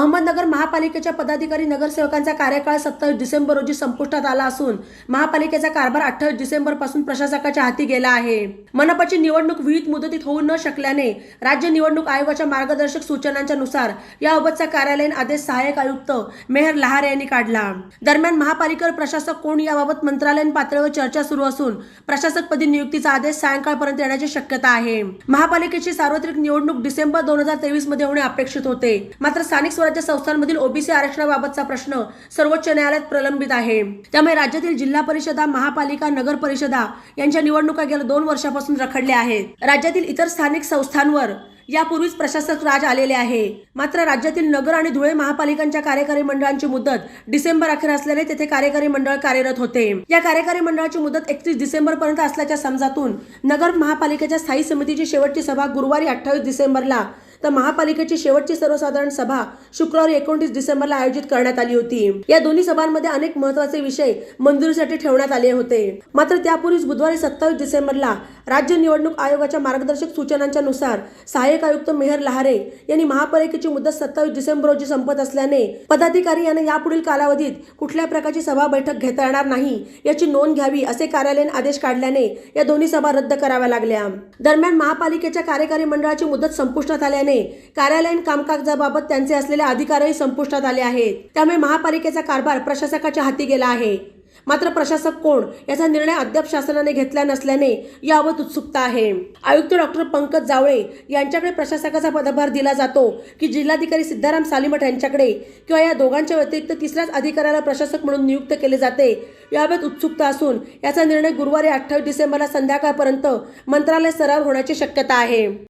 अहमदनगर महापालिकेच्या पदाधिकारी नगरसेवकांचा कार्यकाळ सत्तावीस डिसेंबर रोजी संपुष्टात आला असून महापालिकेचा कारभार अठ्ठावीस डिसेंबरपासून प्रशासकाच्या हाती गेला आहे. मनपाची निवडणूक विहित मुदतीत होऊ न शकल्याने राज्य निवडणूक आयोगाच्या मार्गदर्शक सूचनांच्या नुसार याबाबतचा कार्यालयीन आदेश सहाय्यक आयुक्त मेहर लहारे यांनी काढला. दरम्यान महापालिकेवर प्रशासक कोण याबाबत मंत्रालयीन पातळीवर चर्चा सुरू असून प्रशासकपदी नियुक्तीचा आदेश सायंकाळपर्यंत येण्याची शक्यता आहे. महापालिकेची सार्वत्रिक निवडणूक डिसेंबर दोन हजार तेवीसमध्ये होणे अपेक्षित होते. मात्र स्थानिक स्वराज्य संस्थांमधील ओबीसी आरक्षणाबाबतचा प्रश्न सर्वोच्च न्यायालयात प्रलंबित आहे. त्यामुळे राज्यातील जिल्हा परिषदा महापालिका नगर परिषदा यांच्या निवडणुका गेल्या दोन वर्षापासून रखडल्या आहेत. राज्यातील इतर स्थानिक संस्थांवर यापूर्वीच प्रशासक राज आलेले आहे. मात्र राज्यातील नगर आणि धुळे महापालिकांच्या कार्यकारी मंडळांची मुदत डिसेंबर अखेर असल्याने तेथे कार्यकारी मंडळ कार्यरत होते. या कार्यकारी मंडळाची मुदत एकतीस डिसेंबर पर्यंत असल्याच्या समजातून नगर महापालिकेच्या स्थायी समितीची शेवटची सभा गुरुवारी अठ्ठावीस डिसेंबरला तर महापालिकेची शेवटची सर्वसाधारण सभा शुक्रवारी एकोणतीस डिसेंबरला आयोजित करण्यात आली होती. या दोन्ही सभांमध्ये अनेक महत्त्वाचे विषय मंजुरीसाठी ठेवण्यात आले होते. मात्र त्यापूर्वीच बुधवारी सत्तावीस डिसेंबरला राज्य निवडणूक आयोगाच्या मार्गदर्शक सूचनांच्या नुसार सहाय्यक आयुक्त मेहर लहारे यांनी महापालिकेची मुदत सत्तावीस डिसेंबर रोजी संपत असल्याने पदाधिकारी यांना यापुढील कालावधीत कुठल्या प्रकारची सभा बैठक घेता येणार नाही याची नोंद घ्यावी असे कार्यालयीन आदेश काढल्याने या दोन्ही सभा रद्द कराव्या लागल्या. दरम्यान महापालिकेच्या कार्यकारी मंडळाची मुदत संपुष्टात आल्याने कार्यालयीन कामकाजाबाबत त्यांचे असलेले अधिकारही संपुष्टात आले आहेत. त्यामुळे महापालिकेचा कारभार प्रशासकाच्या हाती गेला आहे. मात्र प्रशासक कोण याचा निर्णय अद्याप शासनाने घेतला नसल्याने याबाबत उत्सुकता आहे. आयुक्त डॉक्टर पंकज जावळे यांच्याकडे प्रशासकाचा पदभार दिला जातो की जिल्हाधिकारी सिद्धाराम सालीमठ यांच्याकडे किंवा या दोघांच्या व्यतिरिक्त तिसऱ्याच अधिकाऱ्याला प्रशासक म्हणून नियुक्त केले जाते याबाबत उत्सुकता असून याचा निर्णय गुरुवारी अठ्ठावीस डिसेंबरला संध्याकाळपर्यंत मंत्रालय सराव होण्याची शक्यता आहे.